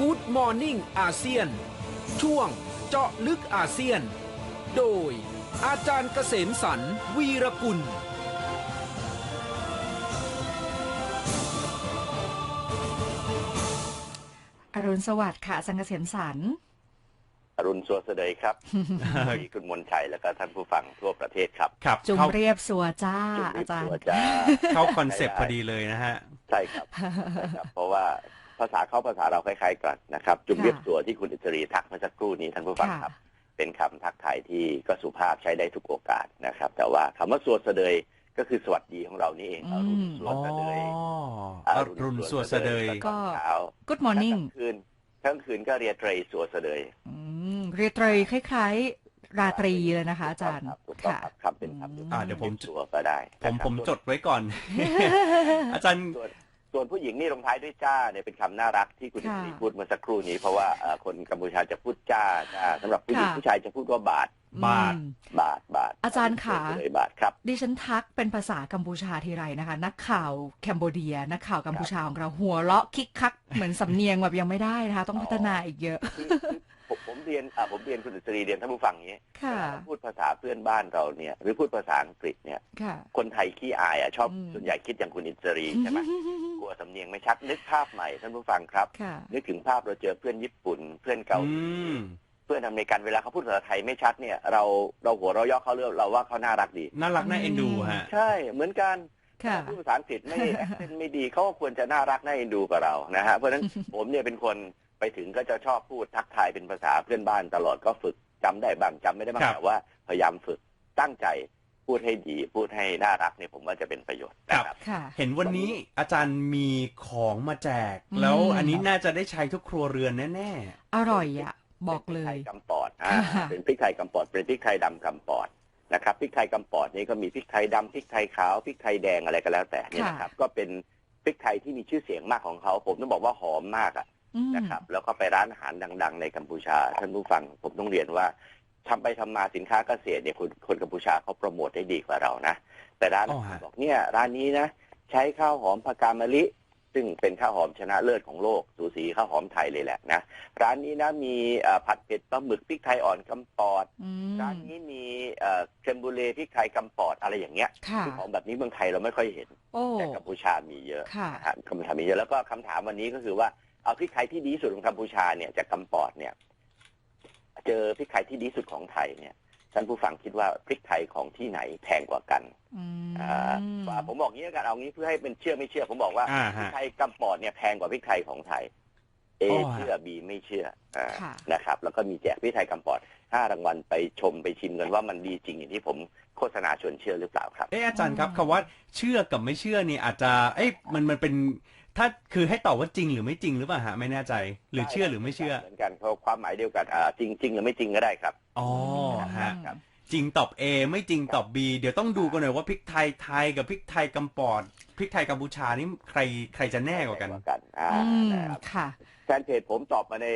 Good Morning อาเซียน ช่วงเจาะลึกอาเซียน โดย อาจารย์เกษมสรรวีรกุล อรุณสวัสดิ์ค่ะอาจารย์เกษมสรรอรุณสวัสดีครับมีคุณมนชัยแล้วก็ท่านผู้ฟังทั่วประเทศครับ ครับจุงเข้าเรียบสัวจ้าจุ๊บอาจารย์ตัวจ้าเข้าคอนเซปต์พอดีเลยนะฮะ ใช่ครับใช่ครับเพราะว่า ภาษาเขาภาษาเราคล้ายๆกันนะครับ จุ่มค่ะเรียบตัวที่คุณอิสรีทักเมื่อสักครู่นี้ท่านผู้ฟังค่ะครับ เป็นคำทักทายที่ก็สุภาพใช้ได้ทุกโอกาสนะครับ แต่ว่าคำว่าสวดเสดยก็คือสวัสดีของเรานี่เองอรุณสวอ๋ดอเสดยอรุณสวดเสดยตอนเช้า Good morning กลางคืนกลางคืนก็เรียเตรยสวดเสดยอืมเรียตรีคล้ายๆ ราตรีเลยนะคะ อาจารย์ถูกต้องค่ะครับครับเป็นคำที่อ่าเดี๋ยวผมตัวก็ได้ผมนะครับผมจดไว้ก่อน อาจารย์ ส่วนส่วนผู้หญิงนี่ลงท้ายด้วยจ้าเนี่ยเป็นคำน่ารักที่คุณค่ะสีพูดเมื่อสักครู่นี้เพราะว่าเอ่อคนกัมพูชาจะพูดจ้าจ้าสำหรับผู้หญิงค่ะ ผู้ชายจะพูดว่าบาท บาท อืม บาทบาทอาจารย์ขาเลยบาทครับ ดิฉันทักเป็นภาษากัมพูชาทีไรนะคะ นักข่าวแคนโบเดีย นักข่าวกัมพูชาของเราหัวเราะคิกคัก เหมือนสำเนียงแบบยังไม่ได้นะคะ ต้องพัฒนาอีกเยอะ คือคือผมผม เรียนอ่าผมเรียนคุณอิสรีเรียนท่านผู้ฟังอย่างนี้ค่ะเวลาเราพูดภาษาเพื่อนบ้านเราเนี่ย หรือพูดภาษาอังกฤษเนี่ย ค่ะ คนไทยขี้อายอะชอบอืม ส่วนใหญ่คิดอย่างคุณอิสรีใช่ไหมกลัวสำเนียงไม่ชัดนึกภาพใหม่ท่านผู้ฟังครับ ค่ะ นึกถึงภาพเราเจอเพื่อนญี่ปุ่น เพื่อนเกาหลีอืมเพื่อนอเมริกันเวลาเขาพูดภาษาไทยไม่ชัดเนี่ย เราเราหัวเราะเย่อเขาเรื่องเราว่าเขาน่ารักดี น่ารักน่าเอ็นดูฮะ ใช่เหมือนกัน ค่ะ พูดภาษาอังกฤษไม่ accent ไม่ดีเขาก็ควรจะน่ารักน่าเอ็นดูกับเรานะฮะเพราะฉะนั้น ผมเนี่ยเป็นคน ไปถึงก็จะชอบพูดทักทายเป็นภาษาเพื่อนบ้านตลอดก็ฝึกจำได้บ้างจำไม่ได้บ้างครับแต่ว่าพยายามฝึกตั้งใจพูดให้ดี พูดให้น่ารักเนี่ยผมว่าจะเป็นประโยชน์นะครับค่ะเห็นวันนี้อาจารย์มีของมาแจกอืมแล้วอันนี้น่าจะได้ใช้ทุกครัวเรือนแน่อร่อยอะบอกเลเป็นพริกไทยยกำปอดอ่าค่ะเป็นพริกไทยกำปอดเป็นพริกไทยดำกำปอดนะครับพริกไทยกำปอดนี่ก็มีพริกไทยดำพริกไทยขาวพริกไทยแดงอะไรก็แล้วแต่เนี่ยนะครับก็เป็นพริกไทยที่มีชื่อเสียงมากของเขา ผมต้องบอกว่าหอมมากอะอืม นะครับ แล้วก็ไปร้านอาหารดัง ๆ ในกัมพูชา ท่านผู้ฟังผมต้องเรียนว่าทำไปทำมาสินค้าเกษตรเนี่ยคนคนกัมพูชาเขาโปรโมทได้ดีกว่าเรานะแต่ร้านอาหารบอกเนี่ย ร้านนี้นะ ใช้ข้าวหอมพากามะลิซึ่งเป็นข้าวหอมชนะเลิศของโลก สูสีข้าวหอมไทยเลยแหละนะ ร้านนี้นะมีเอ่อผัดเผ็ดปลาหมึกพริกไทยอ่อนกำปอดอืร้านมนี้มีเอ่อเครมบูเล่พริกไทยกำปอดอะไรอย่างเงี้ยค่ะคือของแบบนี้เมืองไทยเราไม่ค่อยเห็นโอ้แต่กัมพูชามีเยอะค่ะนะฮะกัมพูชามีเยอะแล้วก็คำถามวันนี้ก็คือว่า เอาพริกไทยที่ดีที่สุดของกัมพูชาเนี่ยจากกำปอดเนี่ย เจอพริกไทยที่ดีที่สุดของไทยเนี่ยท่านผู้ฟังคิดว่าพริกไทยของที่ไหนแพงกว่ากันอืมอ่าว่าผมบอกงี้แล้วกันเอางี้เพื่อให้เป็นเชื่อไม่เชื่อ ผมบอกว่าอ่าพริกฮะไทยกำปอดเนี่ยแพงกว่าพริกไทยของไทย เออ๋อฮะเชื่อบีไม่เชื่ออ่าค่ะนะครับ แล้วก็มีแจกพริกไทยกำปอดห้ารางวัลไปชมไปชิมกันว่ามันดีจริงอย่างที่ผมโฆษณาชวนเชื่อหรือเปล่าครับๆเอออาจารย์ครับคำว่าเชื่อกับไม่เชื่อนี่อาจจะเอ้ยมันมันเป็น ถ้าคือให้ตอบว่าจริงหรือไม่จริงหรือเปล่าฮะไม่แน่ใจ หรือเชื่อหรือไม่เชื่อ เหมือนกันเพราะความหมายเดียวกันอ่าจริงจริงหรือไม่จริงก็ได้ครับอ๋อฮะครับจริงตอบ A ไม่จริงตอบ B เดี๋ยวต้องดูกันหน่อยว่าพริกไทยไทยกับพริกไทยกำปอดพริกไทยกัมพูชานี่ใครใครจะแน่กว่ากันอ่าอืมนะครับค่ะแฟนเพจผมตอบมาใน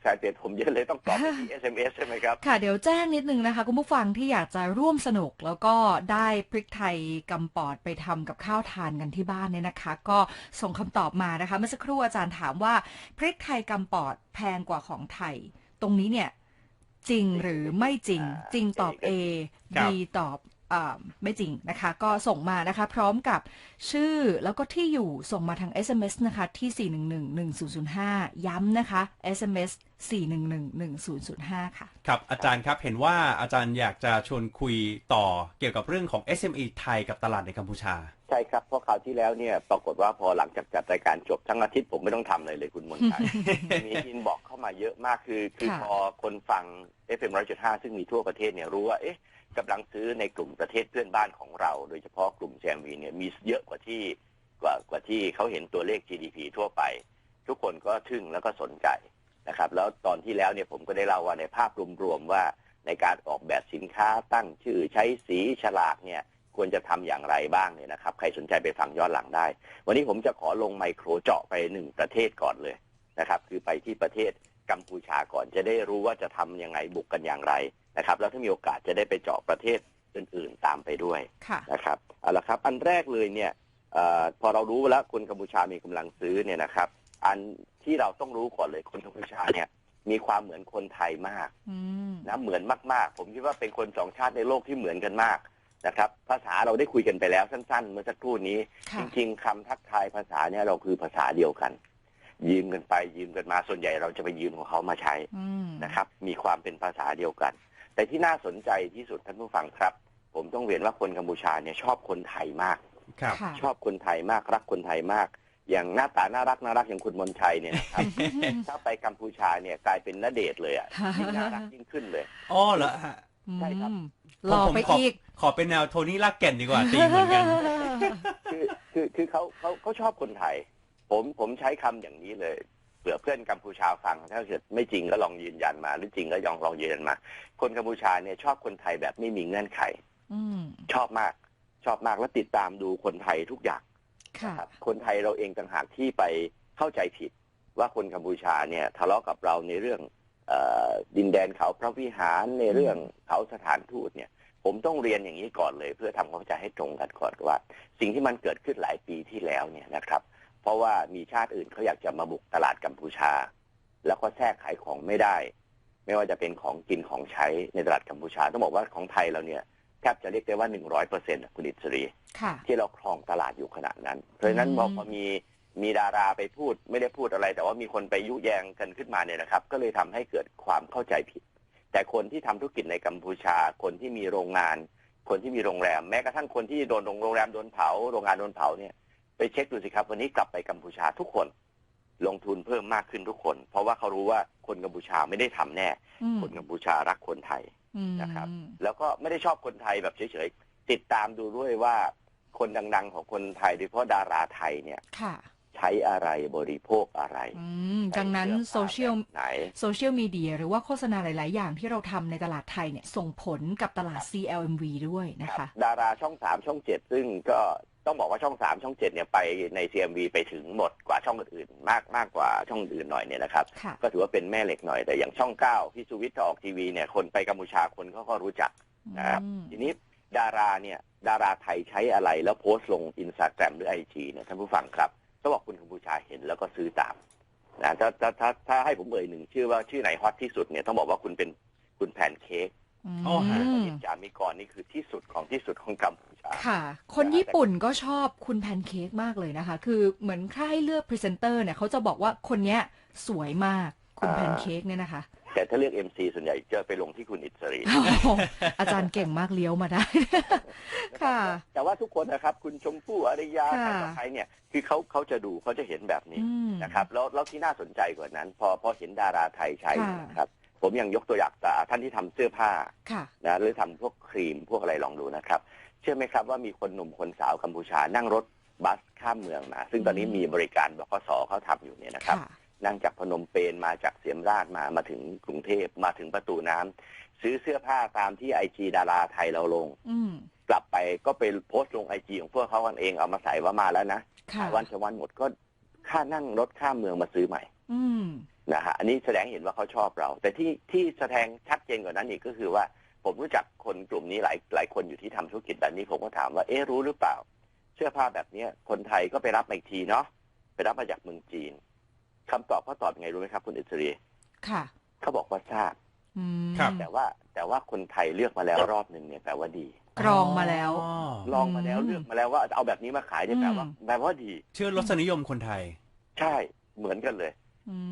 แฟนเพจผมเยอะเลยต้องตอบไปที่ SMS ใช่ไหมครับ ค่ะเดี๋ยวแจ้งนิดนึงนะคะ คุณผู้ฟังที่อยากจะร่วมสนุก แล้วก็ได้พริกไทยกำปอดไปทำกับข้าวทานกันที่บ้านเนี่ยนะคะ ก็ส่งคำตอบมานะคะ เมื่อสักครู่อาจารย์ถามว่าพริกไทยกำปอดแพงกว่าของไทย ตรงนี้เนี่ยจริงหรือไม่จริงอ่าจริงตอบ A ครั B บตอบอ่า ไม่จริงนะคะ ก็ส่งมานะคะ พร้อมกับชื่อแล้วก็ที่อยู่ส่งมาทาง SMS นะคะ ที่ 4111005 ย้ำนะคะ SMS 4111005 ค่ะ ครับ อาจารย์ครับ เห็นว่าอาจารย์อยากจะชวนคุยต่อเกี่ยวกับเรื่องของ SME ไทยกับตลาดในกัมพูชา ใช่ครับ เพราะคราวที่แล้วเนี่ยปรากฏว่าพอหลังจากจัดรายการจบทั้งอาทิตย์ผมไม่ต้องทำอะไรเลยคุณมนชัย มีอินบอกเข้ามาเยอะมากคือ คือค่ะ พอคนฟัง FM 100.5 ซึ่งมีทั่วประเทศเนี่ยรู้ว่าเอ๊ะ กำลังซื้อในกลุ่มประเทศเพื่อนบ้านของเรา โดยเฉพาะกลุ่มแจมวีเนี่ยมีเยอะกว่าที่กว่ากว่าที่เขาเห็นตัวเลข GDP ทั่วไป ทุกคนก็ทึ่งแล้วก็สนใจนะครับ แล้วตอนที่แล้วเนี่ยผมก็ได้เล่าว่าในภาพรวมๆว่าในการออกแบบสินค้าตั้งชื่อใช้สีฉลากเนี่ยควรจะทำอย่างไรบ้างเนี่ยนะครับ ใครสนใจไปฟังย้อนหลังได้ วันนี้ผมจะขอลงไมโครเจาะไปหนึ่งประเทศก่อนเลยนะครับ คือไปที่ประเทศกัมพูชาก่อนจะได้รู้ว่าจะทำยังไงบุกกันอย่างไร นะครับ แล้วถ้ามีโอกาสจะได้ไปเจาะประเทศอื่น ๆ ตามไปด้วยค่ะนะครับเอาละครับ อันแรกเลยเนี่ยเออพอเรารู้แล้วคนกัมพูชามีกำลังซื้อเนี่ยนะครับ อันที่เราต้องรู้ก่อนเลยคนกัมพูชาเนี่ยมีความเหมือนคนไทยมากอืมนะเหมือนมากๆ ผมคิดว่าเป็นคนสองชาติในโลกที่เหมือนกันมากนะครับ ภาษาเราได้คุยกันไปแล้วสั้น ๆ เมื่อสักครู่นี้จค่ะริง ๆคำทักทายภาษาเนี่ยเราคือภาษาเดียวกัน ยืมกันไปยืมกันมาส่วนใหญ่เราจะไปยืมของเขามาใช้อืมนะครับ มีความเป็นภาษาเดียวกัน แต่ที่น่าสนใจที่สุดท่านผู้ฟังครับ ผมต้องเรียนว่าคนกัมพูชาเนี่ยชอบคนไทยมาก ครับค่ะชอบคนไทยมากรักคนไทยมาก อย่างหน้าตาน่ารักน่ารักอย่างคุณมนชัยเนี่ยนะครับ ถ้าไปกัมพูชาเนี่ยกลายเป็นนเดชน์เลยอะยิ่งน่ารักยิ่งขึ้นเลย อ๋อเหรอฮะใช่ครับอืมหล่อไปผมขอีก ขอเป็นแนวโทนี่ลากแก่นดีกว่าตีเหมือนกัน คือคือคือเขาเขาเขาชอบคนไทย ผมผมใช้คำอย่างนี้เลย เผื่อเพื่อนกัมพูชาฟังถ้าเกิดไม่จริงก็ลองยืนยันมา หรือจริงก็ยองลองยืนยันมา คนกัมพูชาเนี่ยชอบคนไทยแบบไม่มีเงื่อนไขอืมชอบมากชอบมากแล้วติดตามดูคนไทยทุกอย่างค่ะครับคนไทยเราเองต่างหากที่ไปเข้าใจผิดว่าคนกัมพูชาเนี่ยทะเลาะกับเราในเรื่องเออดินแดนเขาพระวิหารในเรื่องเขาสถานทูตเนี่ย ผมต้องเรียนอย่างนี้ก่อนเลย เพื่อทำความเข้าใจให้ตรงกันก่อนว่า สิ่งที่มันเกิดขึ้นหลายปีที่แล้วเนี่ยนะครับ เพราะว่ามีชาติอื่นเขาอยากจะมาบุกตลาดกัมพูชา แล้วก็แทรกขายของไม่ได้ ไม่ว่าจะเป็นของกินของใช้ในตลาดกัมพูชา ต้องบอกว่าของไทยเราเนี่ยแทบจะเรียกได้ว่าหนึ่งร้อยเปอร์เซ็นต์คุณอิสรีค่ะที่เราครองตลาดอยู่ขณะนั้น เพราะฉะนั้นอืมพอพอมีมีดาราไปพูดไม่ได้พูดอะไร แต่ว่ามีคนไปยุแยงกันขึ้นมาเนี่ยนะครับ ก็เลยทำให้เกิดความเข้าใจผิด แต่คนที่ทำธุรกิจในกัมพูชา คนที่มีโรงงาน คนที่มีโรงแรม แม้กระทั่งคนที่โดนโรงแรมโดนเผา โรงงานโดนเผาเนี่ย ไปเช็คดูสิครับ วันนี้กลับไปกัมพูชาทุกคน ลงทุนเพิ่มมากขึ้นทุกคน เพราะว่าเขารู้ว่าคนกัมพูชาไม่ได้ทำแน่อืมคนกัมพูชารักคนไทยอืมนะครับ แล้วก็ไม่ได้ชอบคนไทยแบบเฉยๆติดตามดูด้วยว่าคนดัง ๆ ของคนไทยโดยเฉพาะดาราไทยเนี่ยค่ะใช้อะไรบริโภคอะไรอืมดังนั้นใช้โซสื้อผ้าเชียลแบบไหนโซเชียลมีเดียหรือว่าโฆษณาหลาย ๆ อย่างที่เราทำในตลาดไทยเนี่ยส่งผลกับตลาด CLMV ด้วยนะครัคะบดาราช่องสามช่องเจ็ดซึ่งก็ ต้องบอกว่าช่องสามช่องเจ็ดเนี่ยไปใน CMV ไปถึงหมดกว่าช่องอื่นๆมากมากกว่าช่องอื่นหน่อยเนี่ยนะครับ ค่ะก็ถือว่าเป็นแม่เหล็กหน่อยแต่อย่างช่องเก้าพี่สุวิทย์จะออกทีวีเนี่ยคนไปกัมพูชาคนเขาก็รู้จัก นะครับ อืมทีนี้ดาราเนี่ยดาราไทยใช้อะไรแล้วโพสต์ลงอินสตาแกรมหรือไอจีเนี่ยท่านผู้ฟังครับต้องบอกคุณกัมพูชาเห็นแล้วก็ซื้อตามนะถ้าถ้าถ้าถ้าให้ผมเอ่ยหนึ่งชื่อว่าชื่อไหนฮอตที่สุดเนี่ยต้องบอกว่าคุณเป็นคุณแพนเค้ก อ๋อฮะมเห็นจามิกรนี่คือที่สุดของที่สุดของกัมพูชาค่ะ คนญี่ปุ่นก็ชอบคุณแพนเค้กมากเลยนะคะ คือเหมือนถ้าให้เลือกพรีเซนเตอร์เนี่ยเขาจะบอกว่าคนเนี้ยสวยมากคุณอ่าแพนเค้กเนี่ยนะคะ แต่ถ้าเลือก MC ส่วนใหญ่จะไปลงที่คุณอิสรีโอ้โหอาจารย์เก่งมากเลี้ยวมาได้ ค่ะ แต่ว่าทุกคนนะครับ คุณชมพู่อริยาใครค่ะต่อใครเนี่ยคือเขาเขาจะดูเขาจะเห็นแบบนี้อืมนะครับ แล้วแล้วที่น่าสนใจกว่านั้น พอพอเห็นดาราไทยใช้ค่ะนะครับ ผมยังยกตัวอย่างตาท่านที่ทำเสื้อผ้าค่ะนะหรือทำพวกครีมพวกอะไรลองดูนะครับ เชื่อไหมครับว่ามีคนหนุ่มคนสาวกัมพูชานั่งรถบัสข้ามเมืองมา ซึ่งตอนนี้อืมมีบริการบกสเขาทำอยู่เนี่ยนะครับค่ะนั่งจากพนมเปญมาจากเสียมราชมามาถึงกรุงเทพมาถึงประตูน้ำซื้อเสื้อผ้าตามที่ไอจีดาราไทยเราลงอืมกลับไปก็ไปโพสต์ลงไอจีของพวกเขากันเองเอามาใส่ว่ามาแล้วนะค่ะวันสองวันหมดก็ค่านั่งรถข้ามเมืองมาซื้อใหม่อืม นะฮะอันนี้แสดงเห็นว่าเขาชอบเรา แต่ที่ที่แสดงชัดเจนกว่านั้นอีกก็คือว่า ผมรู้จักคนกลุ่มนี้หลายหลายคนอยู่ที่ทำธุรกิจแบบนี้ผมก็ถามว่าเอ๊ะรู้หรือเปล่า เสื้อผ้าแบบเนี้ยคนไทยก็ไปรับมาอีกทีเนาะไปรับมาจากเมืองจีนคำตอบเขาตอบยังไงรู้ไหมครับ คุณอิสรีค่ะเขาบอกว่าทราบอืมครับแต่ว่าแต่ว่าคนไทยเลือกมาแล้วรอบหนึ่งเนี่ยแปลว่าดีกรองมาแล้วอ๋อลองมาแล้วอืมเลือกมาแล้วว่าเอาแบบนี้มาขายเนี่ยแปลว่าอืมแปลว่าดี เชื่อรสนิยมคนไทย ใช่เหมือนกันเลยอืม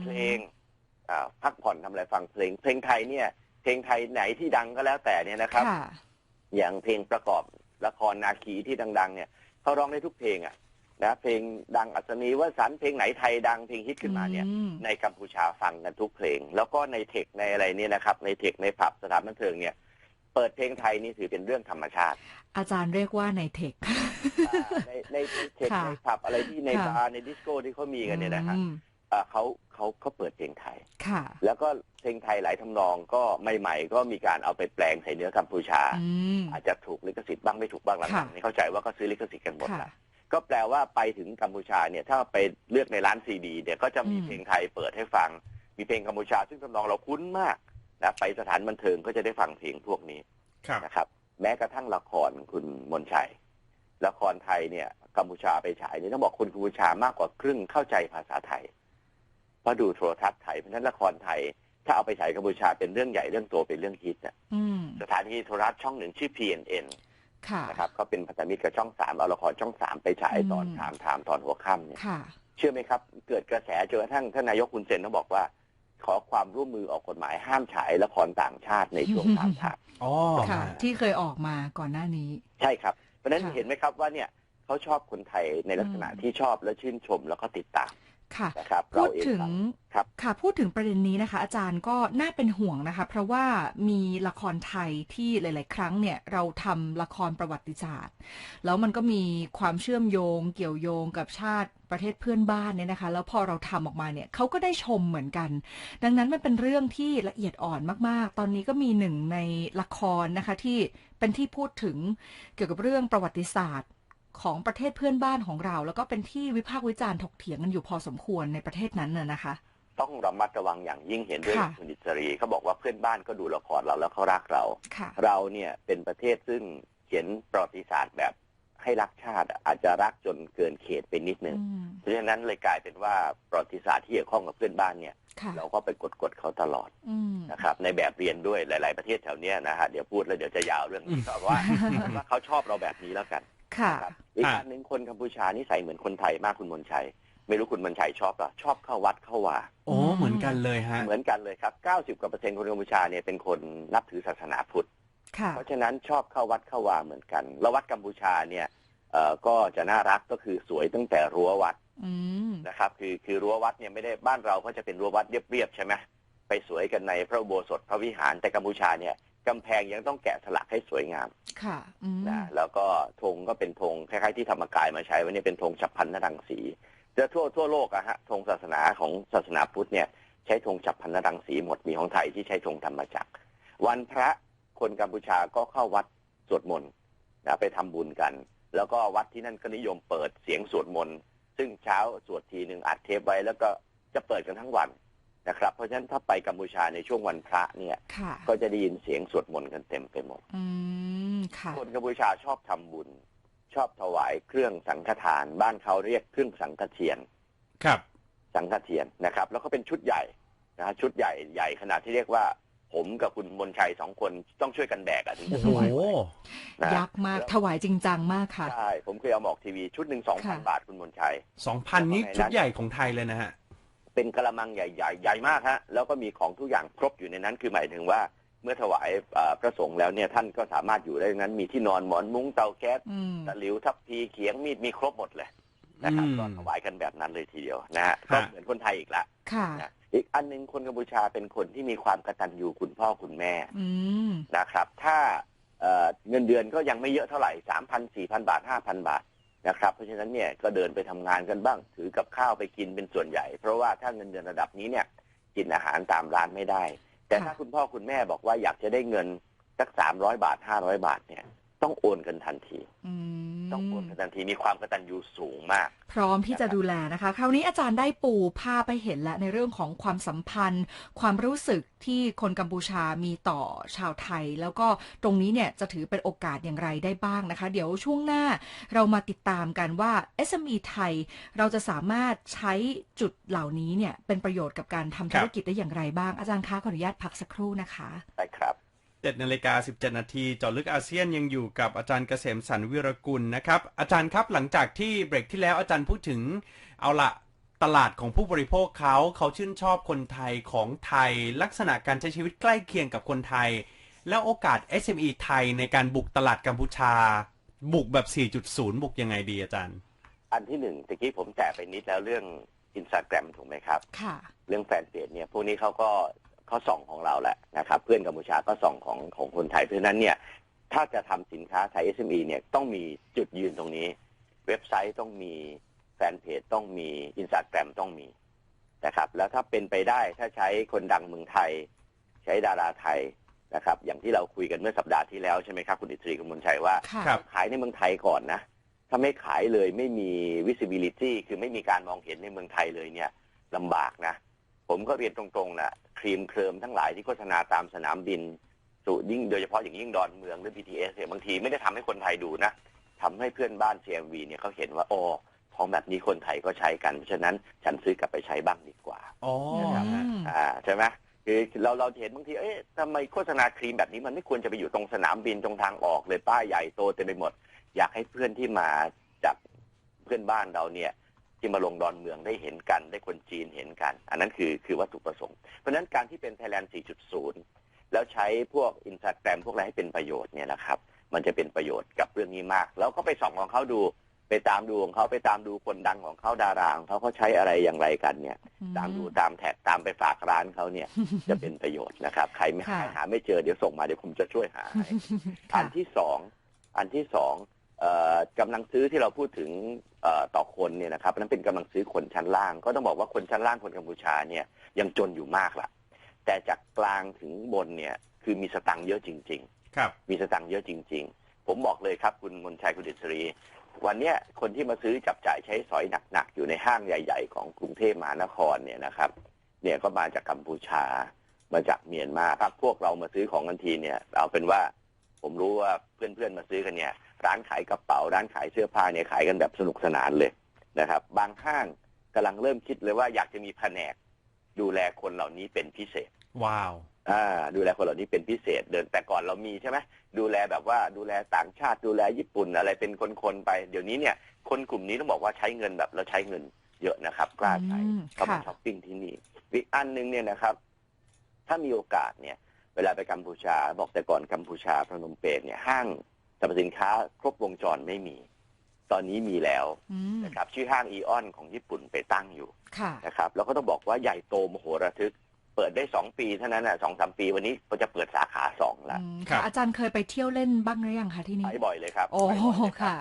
เพลงอ่าพักผ่อนทำอะไรฟังเพลง เพลงไทยเนี่ย เพลงไทยไหนที่ดังก็แล้วแต่เนี่ยนะครับ ค่ะ อย่างเพลงประกอบละครนาคีที่ดัง ๆ เนี่ยเขาร้องได้ทุกเพลงอะนะเพลงดังอัศนีวสันต์เพลงไหนไทยดังเพลงฮิตขึ้นมาเนี่ย อืมในกัมพูชาฟังกันทุกเพลง แล้วก็ในเทคในอะไรเนี่ยนะครับ ในเทคในผับสถานบันเทิงเนี่ย เปิดเพลงไทยนี่ถือเป็นเรื่องธรรมชาติ อาจารย์เรียกว่าในเทค อ่าในในเทคค่ะในผับอะไรที่ในค่ะ บาร์ในดิสโก้ที่เขามีกันเนี่ยนะฮะอืมอ่า เขาเขาเขาเปิดเพลงไทย ค่ะ แล้วก็เพลงไทยหลายทำนองก็ใหม่ๆก็มีการเอาไปแปลงใส่เนื้อกัมพูชา อืม อาจจะถูกลิขสิทธิ์บ้างไม่ถูกบ้างหลัค่ะงๆนี่เข้าใจว่าก็ซื้อลิขสิทธิ์กันหมดค่ะ ละก็แปลว่าไปถึงกัมพูชาเนี่ยถ้าไปเลือกในร้านซีดีเนี่ยก็จะมีอืม เพลงไทยเปิดให้ฟัง มีเพลงกัมพูชา ซึ่งทำนองเราคุ้นมากนะไปสถานบันเทิงก็จะได้ฟังเพลงพวกนี้ ครับ นะครับแม้กระทั่งละครคุณมนชัย ละครไทยเนี่ยกัมพูชาไปฉายเนี่ยต้องบอกคนกัมพูชามากกว่าครึ่งเข้าใจภาษาไทย เพราะดูโทรทัศน์ไทยเพราะฉะนั้นละครไทย ถ้าเอาไปฉายกัมพูชาเป็นเรื่องใหญ่เรื่องโตเป็นเรื่องฮิตอะอืมสถานีโทรทัศน์ช่องหนึ่งชื่อ PNN ค่ะนะครับเขาเป็นพันธมิตรกับช่องสามเอาละครช่องสามไปฉายตอนอืมถามถามตอนหัวค่ำเนี่ยค่ะเชื่อไหมครับ เกิดกระแสจนกระทั่งท่านนายกคุณเซนต้องบอกว่า ขอความร่วมมือออกกฎหมายห้ามฉายละครต่างชาติในช่วงถามถามอ๋อค่ะที่เคยออกมาก่อนหน้านี้ ใช่ครับเพราะฉะนั้นค่ะเห็นไหมครับว่าเนี่ยเขาชอบคนไทยในลักษณะอืมที่ชอบและชื่นชมแล้วก็ติดตาม ค่ะนะครับพูเราดเองถึงครับค่ะพูดถึงประเด็นนี้นะคะ อาจารย์ก็น่าเป็นห่วงนะคะ เพราะว่ามีละครไทยที่หลาย ๆ ครั้งเนี่ยเราทำละครประวัติศาสตร์ แล้วมันก็มีความเชื่อมโยง เกี่ยวโยงกับชาติประเทศเพื่อนบ้านเนี่ยนะคะ แล้วพอเราทำออกมาเนี่ยเขาก็ได้ชมเหมือนกัน ดังนั้นมันเป็นเรื่องที่ละเอียดอ่อนมาก ๆ ตอนนี้ก็มีหนึ่งในละครนะคะที่เป็นที่พูดถึงเกี่ยวกับเรื่องประวัติศาสตร์ ของประเทศเพื่อนบ้านของเรา แล้วก็เป็นที่วิพากษ์วิจารณ์ถกเถียงกันอยู่พอสมควรในประเทศนั้นน่ะนะคะ ต้องระมัดระวังอย่างยิ่งเห็นด้วยค่ะกับคุณดิศรีเขาบอกว่าเพื่อนบ้านก็ดูละครเราแล้วเขารักเราค่ะเราเนี่ยเป็นประเทศซึ่งเขียนประวัติศาสตร์แบบให้รักชาติอะอาจจะรักจนเกินเขตไปนิดนึงอืมเพราะฉะนั้นเลยกลายเป็นว่าประวัติศาสตร์ที่เกี่ยวข้องกับเพื่อนบ้านเนี่ยค่ะเราก็ไปกดกดๆเขาตลอดอืมนะครับ ในแบบเรียนด้วยหลาย ๆ ประเทศแถวเนี้ยนะฮะเดี๋ยวพูดแล้วเดี๋ยวจะยาวเรื่องนี้ก็ว่าว่าเขาชอบเราแบบนี้แล้วกัน ค่ะครับอีกอันหนึ่งคนกัมพูชานิสัยเหมือนคนไทยมากคุณมนชัย ไม่รู้คุณมนชัยชอบป่ะชอบเข้าวัดเข้าวาโอ้เหมือนกันเลยฮะ เหมือนกันเลยครับ90กว่าเปอร์เซ็นต์คนกัมพูชาเนี่ยเป็นคนนับถือศาสนาพุทธค่ะเพราะฉะนั้นชอบเข้าวัดเข้าวาเหมือนกันแล้ววัดกัมพูชาเนี่ยเอ่อก็จะน่ารักก็คือสวยตั้งแต่รั้ววัดอืมนะครับ คือคือรั้ววัดเนี่ยไม่ได้บ้านเราก็จะเป็นรั้ววัดเรียบๆใช่ไหมไปสวยกันในพระอุโบสถพระวิหารแต่กัมพูชาเนี่ย กำแพงยังต้องแกะสลักให้สวยงามค่ะอืมนะแล้วก็ธงก็เป็นธงคล้ายๆที่ธรรมกายมาใช้ไว้เนี่ยเป็นธงฉับพลันนรังสีจะทั่วทั่วโลกอะฮะธงศาสนาของศาสนาพุทธเนี่ย ใช้ธงฉับพลันนรังสีหมดมีของไทยที่ใช้ธงธรรมจักร วันพระคนกัมพูชาก็เข้าวัดสวดมนต์นะไปทำบุญกัน แล้วก็วัดที่นั่นก็นิยมเปิดเสียงสวดมนต์ซึ่งเช้าสวดทีหนึ่งอัดเทปไว้แล้วก็จะเปิดกันทั้งวัน นะครับ เพราะฉะนั้นถ้าไปกัมพูชาในช่วงวันพระเนี่ย ค่ะก็จะได้ยินเสียงสวดมนต์กันเต็มไปหมด อืมค่ะ คนกัมพูชาชอบทำบุญ ชอบถวายเครื่องสังฆทาน บ้านเขาเรียกเครื่องสังฆเทียน ครับ สังฆเทียนนะครับ แล้วก็เป็นชุดใหญ่นะฮะชุดใหญ่ใหญ่ขนาดที่เรียกว่า ผมกับคุณมนชัยสองคนต้องช่วยกันแบกอะถึงโอ้จะโหถวายไหวนะยักษ์มาก ถวายจริงจังมากค่ะ ใช่ผมเคยเอามาออกทีวีชุดหนึ่งสองพันค่ะ บาทคุณมนชัย สองพันนี้ชุดใหญ่ของไทยเลยนะฮะ เป็นกระมังใหญ่ใหญ่ใหญ่มากฮะแล้วก็มีของทุกอย่างครบอยู่ในนั้น คือหมายถึงว่า เมื่อถวายเอ่อพระสงฆ์แล้วเนี่ยท่านก็สามารถอยู่ได้ดังนั้นมีที่นอนหมอนมุ้งเตาแก๊สอืมตะหลิวทัพพีเขียงมีดมีครบหมดเลยนะครับอืมก็ถวายกันแบบนั้นเลยทีเดียวนะฮะก็ฮะเหมือนคนไทยอีกละค่ะนะอีกอันหนึงคนกัมพูชาเป็นคนที่มีความกตัญญูคุณพ่อคุณแม่อืมนะครับ ถ้าเอ่อเงินเดือนก็ยังไม่เยอะเท่าไหร่สามพันสี่พันบาทห้าพันบาท นะครับ เพราะฉะนั้นเนี่ยก็เดินไปทำงานกันบ้าง ถือกับข้าวไปกินเป็นส่วนใหญ่ เพราะว่าถ้าเงินเดือนระดับนี้เนี่ยกินอาหารตามร้านไม่ได้ แต่ถ้าคุณพ่อคุณแม่บอกว่าอยากจะได้เงินสักสามร้อยบาทห้าร้อยบาทเนี่ย ต้องโอนกันทันทีอื ต้องโอนกันทันทีมีความกตัญญูสูงมาก พร้อมที่จะดูแลนะคะ คราวนี้อาจารย์ได้ปูภาพไปเห็นแล้วในเรื่องของความสัมพันธ์ ความรู้สึกที่คนกัมพูชามีต่อชาวไทย แล้วก็ตรงนี้เนี่ยจะถือเป็นโอกาสอย่างไรได้บ้างนะคะ เดี๋ยวช่วงหน้าเรามาติดตามกันว่า SME ไทยเราจะสามารถใช้จุดเหล่านี้เนี่ยเป็นประโยชน์กับการทำธุรกิจได้อย่างไรบ้างอาจารย์คะขออนุญาตพักสักครู่นะคะใช่ครับ เจ็ดนาฬิกาสิบเจ็ดนาทีเจาะลึกอาเซียนยังอยู่กับอาจารย์เกษมสันวิรกุลนะครับ อาจารย์ครับหลังจากที่เบรกที่แล้วอาจารย์พูดถึง เอาละตลาดของผู้บริโภคเขาเขาชื่นชอบคนไทยของไทย ลักษณะการใช้ชีวิตใกล้เคียงกับคนไทย แล้วโอกาส SME ไทยในการบุกตลาดกัมพูชา บุกแบบ 4.0 บุกยังไงดีอาจารย์ อันที่หนึ่งตะกี้ผมแตะไปนิดแล้วเรื่องอินสตาแกรมถูกไหมครับ ค่ะ เรื่องแฟนเพจเนี่ย พวกนี้เขาก็ เขาส่องของเราแหละนะครับ เพื่อนกัมพูชาก็ส่องของของคนไทย เพราะฉะนั้นเนี่ยถ้าจะทำสินค้าไทย SME เนี่ยต้องมีจุดยืนตรงนี้ เว็บไซต์ต้องมีแฟนเพจต้องมีอินสตาแกรมต้องมีนะครับ แล้วถ้าเป็นไปได้ถ้าใช้คนดังเมืองไทย ใช้ดาราไทยนะครับ อย่างที่เราคุยกันเมื่อสัปดาห์ที่แล้วใช่ไหมครับคุณอิตรีคุณมนชัยว่าค่ะครับขายในเมืองไทยก่อนนะ ถ้าไม่ขายเลยไม่มี visibility คือไม่มีการมองเห็นในเมืองไทยเลยเนี่ยลำบากนะ ผมก็เรียนตรงๆนะครีมเคลิมทั้งหลายที่โฆษณาตามสนามบินสุยิ่งโดยเฉพาะอย่างยิ่งดอนเมืองหรือ BTS เนี่ยบางทีไม่ได้ทำให้คนไทยดูนะทำให้เพื่อนบ้าน CMV เนี่ยเขาเห็นว่าโอ้ของแบบนี้คนไทยก็ใช้กันเพราะฉะนั้นฉันซื้อกลับไปใช้บ้างดีกว่าอ๋ออืมอ่าใช่ไหมคือเราเราเห็นบางทีเอ๊ะทำไมโฆษณาครีมแบบนี้มันไม่ควรจะไปอยู่ตรงสนามบินตรงทางออกเลยป้ายใหญ่โตเต็มไปหมด อยากให้เพื่อนที่มาจากเพื่อนบ้านเราเนี่ย ที่มาลงดอนเมืองได้เห็นกัน ได้คนจีนเห็นกัน อันนั้นคือคือวัตถุประสงค์ เพราะฉะนั้นการที่เป็น Thailand 4.0 แล้วใช้พวกอินสตาแกรมพวกอะไรให้เป็นประโยชน์เนี่ยนะครับ มันจะเป็นประโยชน์กับเรื่องนี้มาก แล้วก็ไปส่องของเขาดูไปตามดูของเขาไปตามดูคนดังของเขาดาราของเขาเขาใช้อะไรอย่างไรกันเนี่ย ตามดูตามแท็กตามไปฝากร้านเขาเนี่ย จะเป็นประโยชน์นะครับ ใครไม่ค่ะใครหาไม่เจอเดี๋ยวส่งมาเดี๋ยวผมจะช่วยหาให้ค่ะอันที่สองอันที่สองเอ่อกำลังซื้อที่เราพูดถึงเอ่อ ต่อคนเนี่ยนะครับนั้นเป็นกำลังซื้อคนชั้นล่าง ก็ต้องบอกว่าคนชั้นล่างคนกัมพูชาเนี่ยยังจนอยู่มากล่ะแต่จากกลางถึงบนเนี่ยคือมีสตังค์เยอะจริง ๆ ครับ มีสตังค์เยอะจริง ๆ ผมบอกเลยครับคุณมนชัยคุณดิศรี วันเนี้ยคนที่มาซื้อจับจ่ายใช้สอยหนักๆอยู่ในห้างใหญ่ ๆ ของกรุงเทพมหานครเนี่ยนะครับ เนี่ยก็มาจากกัมพูชา มาจากเมียนมาครับพวกเรามาซื้อของกันทีเนี่ยเอาเป็นว่าผมรู้ว่าเพื่อนๆมาซื้อกันเนี่ย ร้านขายกระเป๋าร้านขายเสื้อผ้าเนี่ยขายกันแบบสนุกสนานเลยนะครับ บางห้างกำลังเริ่มคิดเลยว่าอยากจะมีแผนก ดูแลคนเหล่านี้เป็นพิเศษ ว้าวอ่าดูแลคนเหล่านี้เป็นพิเศษเดินแต่ก่อนเรามีใช่ไหมดูแลแบบว่าดูแลต่างชาติดูแลญี่ปุ่นอะไรเป็นคนๆไป เดี๋ยวนี้เนี่ย คนกลุ่มนี้ต้องบอกว่าใช้เงินแบบเราใช้เงินเยอะนะครับ กล้าใช้อืมเข้ามาค่ะช้อปปิ้งที่นี่อีกอันหนึงเนี่ยนะครับ ถ้ามีโอกาสเนี่ย เวลาไปกัมพูชาบอกแต่ก่อนกัมพูชาพนมเปญเนี่ยห้างส รรพสินค้าครบวงจรไม่มี ตอนนี้มีแล้วอืมนะครับชื่อห้างอีออนของญี่ปุ่นไปตั้งอยู่ค่ะนะครับแล้วก็ต้องบอกว่าใหญ่โตมโหระทึก เปิดได้สองปีเท่านั้นอะสองสามปีวันนี้ก็จะเปิดสาขาสองแล้วอืมครัค่ะบอาจารย์เคยไปเที่ยวเล่นบ้างหรือยังคะที่นี่ไปบ่อยเลยครับ โอ้ไปบ่อยเลยรับค่ะ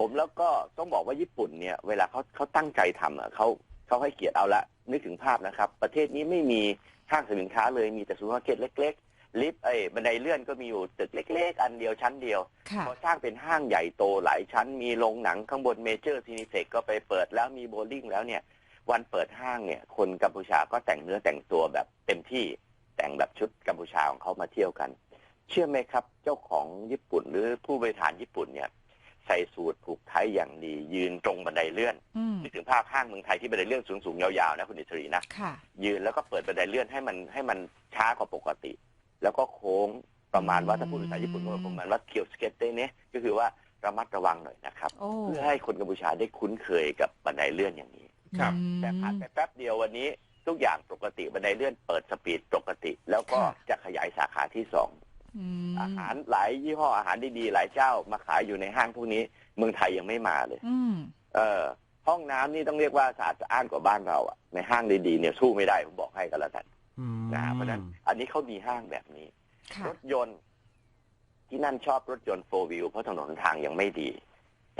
ผมแล้วก็ต้องบอกว่าญี่ปุ่นเนี่ยเวลาเขาเขาตั้งใจทำอะเขาเขาให้เกียรติเอาละนึกถึงภาพนะครับ ประเทศนี้ไม่มีห้างสินค้าเลยมีแต่ซูเปอร์มาร์เก็ตเล็กๆ ลิฟต์ไอ้บันไดเลื่อนก็มีอยู่ตึกเล็ก ๆ อันเดียวชั้นเดียวค่ะพอสร้างเป็นห้างใหญ่โตหลายชั้นมีโรงหนังข้างบนเมเจอร์ซีนิเฟกก็ไปเปิดแล้วมีโบว์ลิ่งแล้วเนี่ย วันเปิดห้างเนี่ย คนกัมพูชาก็แต่งเนื้อแต่งตัวแบบเต็มที่แต่งแบบชุดกัมพูชาของเขามาเที่ยวกัน เชื่อไหมครับ เจ้าของญี่ปุ่นหรือผู้บริหารญี่ปุ่นเนี่ยใส่สูทผูกไทยอย่างดี ยืนตรงบันไดเลื่อนอืมนึกถึงภาพห้างเมืองไทยที่บันไดเลื่อนสูงๆยาวๆนะคุณอิสรีนะ ค่ะ ยืนแล้วก็เปิดบันไดเลื่อนให้มันให้มันช้ากว่าปกติ แล้วก็โค้งประมาณว่าถ้าพูดภาษาญี่ปุ่นก็ประมาณว่าเคียวสเก็ตเต้เนี่ยก็คือว่าระมัดระวังหน่อยนะครับโอ้เพื่อให้คนกัมพูชาได้คุ้นเคยกับบันไดเลื่อนอย่างนี้ครับอืมแต่ผ่านไปแป๊บเดียววันนี้ทุกอย่างปกติบันไดเลื่อนเปิดสปีดปกติ แล้วก็ค่ะจะขยายสาขาที่สองอืมอาหารหลายยี่ห้ออาหารดีๆ หลายเจ้ามาขายอยู่ในห้างพวกนี้ เมืองไทยยังไม่มาเลยอืมเออ ห้องน้ำนี่ต้องเรียกว่าสะอาดสะอ้านกว่าบ้านเราอะในห้างดีๆเนี่ยสู้ไม่ได้ผมบอกให้กันแล้วกันอืม นะเพราะฉะนั้นอันนี้เขามีห้างแบบนี้ค่ะรถยนต์ที่นั่นชอบรถยนต์โฟวิวเพราะถนนหนทางยังไม่ดี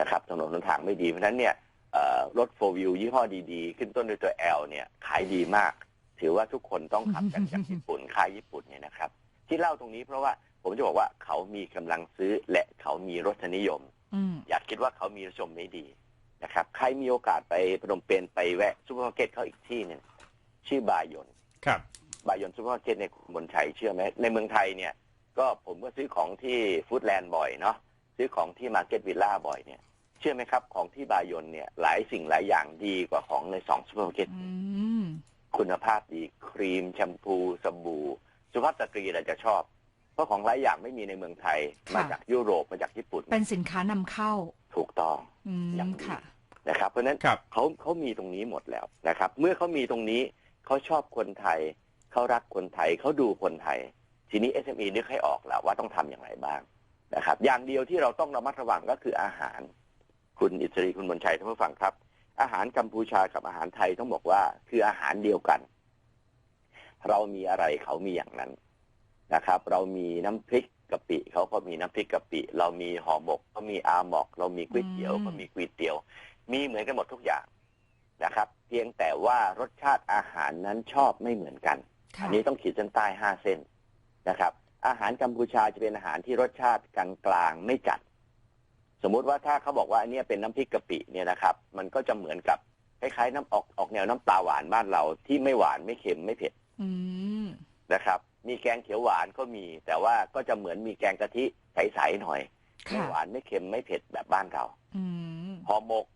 นะครับ ถนนหนทางไม่ดีเพราะฉะนั้นเนี่ยเอ่อรถโฟวิวยี่ห้อดีๆ ขึ้นต้นด้วยตัว L เนี่ยขายดีมาก ถือว่าทุกคนต้องขับกันจากญี่ปุ่นค่ายญี่ปุ่นเนี่ยนะครับ ที่เล่าตรงนี้เพราะว่าผมจะบอกว่าเขามีกำลังซื้อและเขามีรสนิยมอืมอย่าคิดว่าเขามีรสนิยมไม่ดีนะครับ ใครมีโอกาสไปพนมเปญไปแวะซูเปอร์มาร์เก็ตเขาอีกที่หนึ่งชื่อบายอนครับ บายอนซูเปอร์มาร์เก็ตในบนชัยเชื่อไหมในเมืองไทยเนี่ย ก็ผมก็ซื้อของที่ฟู้ดแลนด์บ่อยเนาะซื้อของที่มาร์เก็ตวิลล่าบ่อยเนี่ย เชื่อไหมครับ ของที่บายอนเนี่ย หลายสิ่งหลายอย่างดีกว่าของในสองซูเปอร์มาร์เก็ตอืมคุณภาพดีครีมแชมพูสบู่สุภาพสตรีเราจะชอบ เพราะของหลายอย่างไม่มีในเมืองไทย มาจากยุโรปมาจากญี่ปุ่น เป็นสินค้านำเข้า ถูกต้องอืมอย่างดีค่ะนะครับ เพราะฉะนั้นครับเขาเขามีตรงนี้หมดแล้วนะครับ เมื่อเขามีตรงนี้เขาชอบคนไทย เขารักคนไทยเขาดูคนไทย ทีนี้ SME นึกให้ออกแล้วว่าต้องทำอย่างไรบ้างนะครับ อย่างเดียวที่เราต้องระมัดระวังก็คืออาหาร คุณอิสรีคุณบนชัยท่านผู้ฟังครับ อาหารกัมพูชากับอาหารไทยต้องบอกว่าคืออาหารเดียวกัน เรามีอะไรเขามีอย่างนั้นนะครับ เรามีน้ำพริกกะปิเขาก็มีน้ำพริกกะปิ เรามีห่อหมกเขามีอาหมอก เรามีก๋วยเตี๋ยวอืมเขามีก๋วยเตี๋ยว มีเหมือนกันหมดทุกอย่างนะครับ เพียงแต่ว่ารสชาติอาหารนั้นชอบไม่เหมือนกันค่ะ อันนี้ต้องขีดเส้นใต้ห้าเส้นนะครับ อาหารกัมพูชาจะเป็นอาหารที่รสชาติกลางๆไม่จัด สมมุติว่าถ้าเขาบอกว่าอันเนี้ยเป็นน้ำพริกกะปิเนี่ยนะครับ มันก็จะเหมือนกับคล้ายๆ น้ำออกออกแนวน้ำปลาหวานบ้านเราที่ไม่หวานไม่เค็มไม่เผ็ดอืมนะครับ มีแกงเขียวหวานก็มี แต่ว่าก็จะเหมือนมีแกงกะทิใสๆหน่อยไม่ค่ะหวานไม่เค็มไม่เผ็ดแบบบ้านเราอืมห่อหมก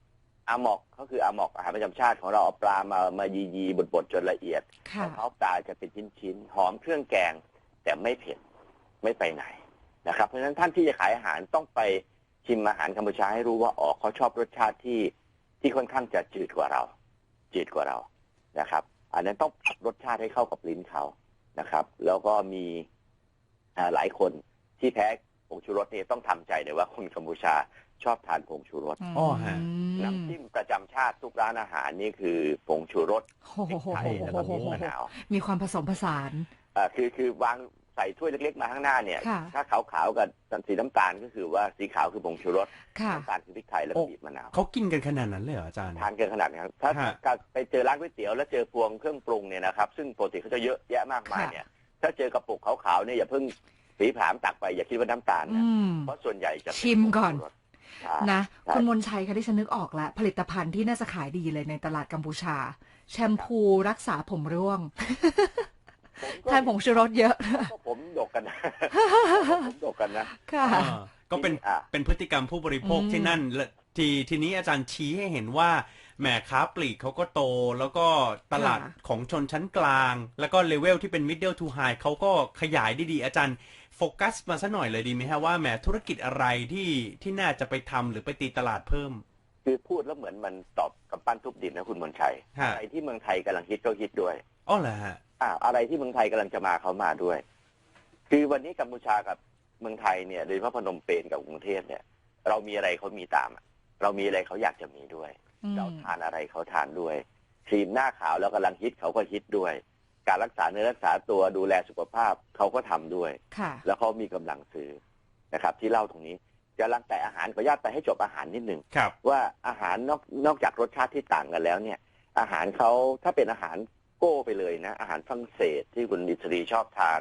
อาหมอกก็คืออาหมอกอาหารประจำชาติของเราเอาปลามามายียีบดบดๆจนละเอียดค่ะเขาปลาจะเป็นชิ้นๆหอมเครื่องแกง แต่ไม่เผ็ดไม่ไปไหนนะครับ เพราะฉะนั้นท่านที่จะขายอาหารต้องไปชิมอาหารกัมพูชาให้รู้ว่าอ๋อเขาชอบรสชาติที่ที่ค่อนข้างจะจืดกว่าเรา จืดกว่าเรานะครับ อันนั้นต้องปรับรสชาติให้เข้ากับลิ้นเขานะครับ แล้วก็มีอ่าหลายคนที่แพ้ผงชูรสเนี่ยต้องทำใจเลยว่าคนกัมพูชา ชอบทานผงชูรสอ๋อฮะน้ำจิ้มประจำชาติทุกร้านอาหารนี่คือผงชูรสโอ้พริกโหไทยแล้วก็พริกมะนาวมีความผสมผสานอ่าคือคือวางใส่ถ้วยเล็กๆมาข้างหน้าเนี่ยค่ะถ้าขาวๆกับสีน้ำตาลก็คือว่าสีขาวคือผงชูรสค่ะน้ำตาลคือพริกไทยแล้วก็โอ้บีบมะนาวเขากินกันขนาดนั้นเลยเหรออาจารย์ทานเกินขนาดนั้นถ้าฮะถ้าไปเจอร้านก๋วยเตี๋ยวแล้วเจอพวงเครื่องปรุงเนี่ยนะครับซึ่งปกติเขาจะเยอะแยะมากมายค่ะเนี่ย ถ้าเจอกระปุกขาวๆเนี่ยอย่าเพิ่งสีผามตักไปอย่าคิดว่าน้ำตาลนะอืมเพราะส่วนใหญ่จะเป็ชิมก่อนผงชูรสใช่ นะใช่คุณมนชัยคะที่ฉันนึกออกแล้วผลิตภัณฑ์ที่น่าจะขายดีเลยในตลาดกัมพูชา แชมพูรักษาผมร่วงผมก็ทานผงชูรสเยอะก็ผมดกกันนะผมดกกันนะค่ะอ่าก็เป็นอะเป็นพฤติกรรมผู้บริโภคอืมที่นั่นและทีทีนี้อาจารย์ชี้ให้เห็นว่าแหมค้าปลีกเขาก็โต แล้วก็ตลาดของชนชั้นกลาง แล้วก็เลเวลที่เป็น middle to high เขาก็ขยายได้ดีอาจารย์ โฟกัสมาซะหน่อยเลยดีไหมฮะว่าแหมธุรกิจอะไรที่ที่น่าจะไปทำหรือไปตีตลาดเพิ่ม คือพูดแล้วเหมือนมันตอบกับปั้นทุบดินนะคุณมนชัยฮะอะไรที่เมืองไทยกำลังฮิตก็ฮิตด้วยอ๋อเหรอฮะอ่าอะไรที่เมืองไทยกำลังจะมาเขามาด้วย คือวันนี้กัมพูชากับเมืองไทยเนี่ยโดยเฉพาะพนมเปญกับกรุงเทพเนี่ย เรามีอะไรเขามีตามอะเรามีอะไรเขาอยากจะมีด้วย เราทานอะไรเขาทานด้วยครีมหน้าขาวแล้วกำลังฮิตเขาก็ฮิตด้วย การรักษาเนื้อรักษาตัวดูแลสุขภาพเขาก็ทำด้วย ค่ะ แล้วเขามีกำลังซื้อนะครับ ที่เล่าตรงนี้จะลังแต่อาหารขออนุญาตไปให้จบอาหารนิดหนึ่งครับว่าอาหารนอกนอกจากรสชาติที่ต่างกันแล้วเนี่ย อาหารเขาถ้าเป็นอาหารโก้ไปเลยนะ อาหารฝรั่งเศสที่คุณดิศรีชอบทาน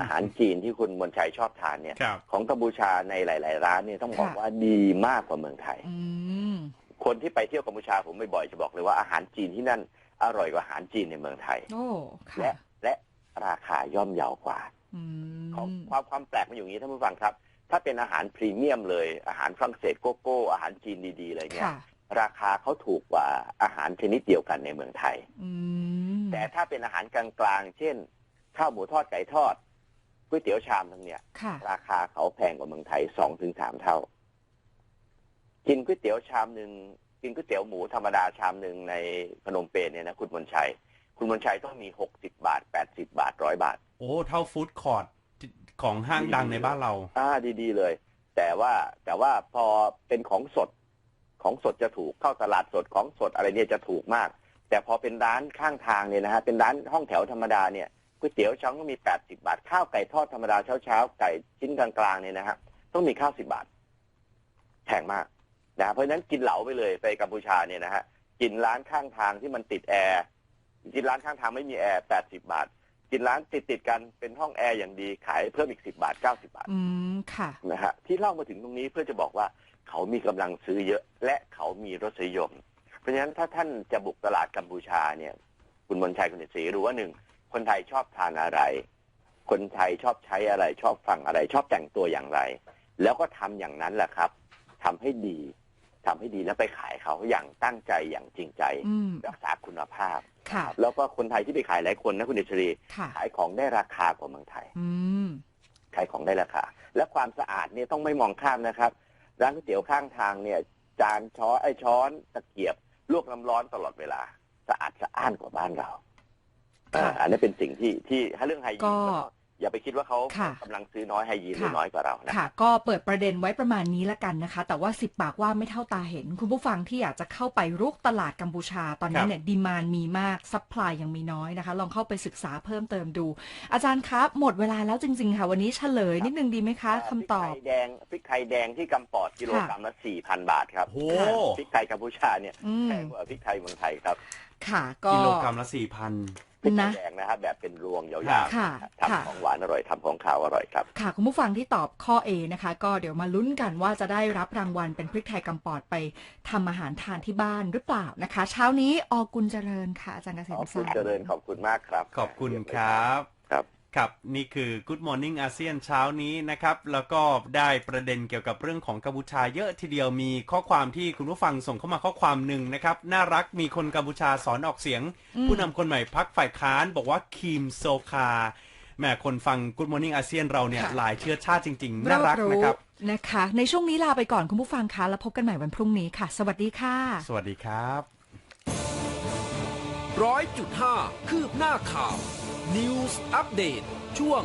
อาหารจีนที่คุณมนชัยชอบทานเนี่ยครับของกัมพูชาในหลาย ๆ ร้านเนี่ยต้องบอกค่ะว่าดีมากกว่าเมืองไทยอืมคนที่ไปเที่ยวกัมพูชาผมบ่อยๆจะบอกเลยว่าอาหารจีนที่นั่น อร่อยกว่าอาหารจีนในเมืองไทย โอ้และค่ะและราคาย่อมเยาวกว่าอืมของความความแปลกมันอยู่อย่างนี้ท่านผู้ฟังครับ ถ้าเป็นอาหารพรีเมียมเลยอาหารฝรั่งเศสโกโก้อาหารจีนดีๆเลยเนี่ย ค่ะราคาเขาถูกกว่าอาหารชนิดเดียวกันในเมืองไทย อืมแต่ถ้าเป็นอาหารกลางๆ เช่น ข้าวหมูทอดไก่ทอดก๋วยเตี๋ยวชามทั้งเนี่ย ค่ะ ราคาเขาแพงกว่าเมืองไทยสองถึงสามเท่า กินก๋วยเตี๋ยวชามหนึ่ง กินก๋วยเตี๋ยวหมูธรรมดาชามหนึ่งในพนมเปญเนี่ยนะคุณมนชัย คุณมนชัยต้องมีหกสิบาทแปดสิบาทร้อยบาท โอ้เท่าฟู้ดคอร์ทของห้างดังในบ้านเรา อ่าดีๆเลย แต่ว่าแต่ว่าพอเป็นของสดของสดจะถูกเข้าตลาดสดของสดอะไรเนี่ยจะถูกมาก แต่พอเป็นร้านข้างทางเนี่ยนะฮะเป็นร้านห้องแถวธรรมดาเนี่ยก๋วยเตี๋ยวช้างก็มีแปดสิบาท ข้าวไก่ทอดธรรมดาเช้าๆไก่ชิ้นกลางๆเนี่ยนะฮะต้องมีข้าวสิบาทแพงมาก นะเพราะฉะนั้นกินเหลาไปเลยไปกัมพูชาเนี่ยนะฮะกินร้านข้างทางที่มันติดแอร์กินร้านข้างทางไม่มีแอร์แปดสิบาท กินร้านติดติดๆกันเป็นห้องแอร์อย่างดีขายเพิ่มอีกสิบาทเก้าสิบาทอืมค่ะนะฮะที่เล่ามาถึงตรงนี้เพื่อจะบอกว่าเขามีกำลังซื้อเยอะ และเขามีรสนิยม เพราะฉะนั้นถ้าท่านจะบุกตลาดกัมพูชาเนี่ย คุณมนชัยคุณเดชศรีรู้ว่าหนึ่งคนไทยชอบทานอะไร คนไทยชอบใช้อะไร ชอบฟังอะไร ชอบแต่งตัวอย่างไร แล้วก็ทำอย่างนั้นแหละครับทำให้ดี ทำให้ดีแล้วไปขายเขาอย่างตั้งใจอย่างจริงใจอืมรักษาคุณภาพค่ะแล้วก็คนไทยที่ไปขายหลายคนนะคุณเดชศรีค่ะขายของได้ราคากว่าเมืองไทยอืมขายของได้ราคา และความสะอาดเนี่ยต้องไม่มองข้ามนะครับ ร้านก๋วยเตี๋ยวข้างทางเนี่ยจานช้อนไอช้อนตะเกียบลวกน้ำร้อนตลอดเวลา สะอาดสะอ้านกว่าบ้านเราค่ะอ่าอันนี้เป็นสิ่งที่ที่ถ้าเรื่องไฮยีนก็ก็ อย่าไปคิดว่าเขาค่ะ กำลังซื้อน้อยไฮยีนหรือค่ะน้อยกว่าเรานะค่ะ ก็เปิดประเด็นไว้ประมาณนี้ละกันนะคะ แต่ว่าสิบปากว่าไม่เท่าตาเห็น คุณผู้ฟังที่อยากจะเข้าไปรุกตลาดกัมพูชาตอนครันี้บเนี่ยดีมานมีมากซัพพลายยังมีน้อยนะคะ ลองเข้าไปศึกษาเพิ่มเติมดู อาจารย์ครับ หมดเวลาแล้วจริง ๆ ค่ะ วันนี้เฉลยนิดนึงดีไหมคะคำตอบ พริกไทยแดงพริกไทยแดงที่กำปอดกิโลกรัมละสี่พันบาทครับโอ้พริกไทยกัมพูชาเนี่ยอืม แพงกว่าพริกไทยเมืองไทยครับ ค่ะ ก็กิโลกรัมละสี่พันพริกไทนะยแดงนะครับแบบเป็นรวงยาวค่ะๆค่ะทำของหวานอร่อยทำของขาวอร่อยครับ ค่ะคุณผู้ฟังที่ตอบข้อ A นะคะ ก็เดี๋ยวมาลุ้นกันว่าจะได้รับรางวัลเป็นพริกไทยกำปอดไปทำอาหารทานที่บ้านหรือเปล่านะคะ เช้านี้อกุลเจริญค่ะอาจารย์เกษขมอบศัคุกณดิ์ เจริญขอบคุณมากครับ ขอบคุณครับ ครับครับนี่คือ Good Morning อาเซียนเช้านี้นะครับ แล้วก็ได้ประเด็นเกี่ยวกับเรื่องของกัมพูชาเยอะทีเดียวมีข้อความที่คุณผู้ฟังส่งเข้ามาข้อความหนึ่งนะครับ น่ารักมีคนกัมพูชาสอนออกเสียง ผู้นำคนใหม่พักฝ่ายค้าน บอกว่าคิมโซคาแหม่คนฟัง Good Morning อาเซียนเราเนี่ยค่ะหลายเชื้อชาติจริง ๆ น่ารักนะครับนะคะ ในช่วงนี้ลาไปก่อนคุณผู้ฟังคะแล้วพบกันใหม่วันพรุ่งนี้ค่ะ สวัสดีค่ะ สวัสดีครับร้อยจุดห้าคืบหน้าข่าว News Update ช่วง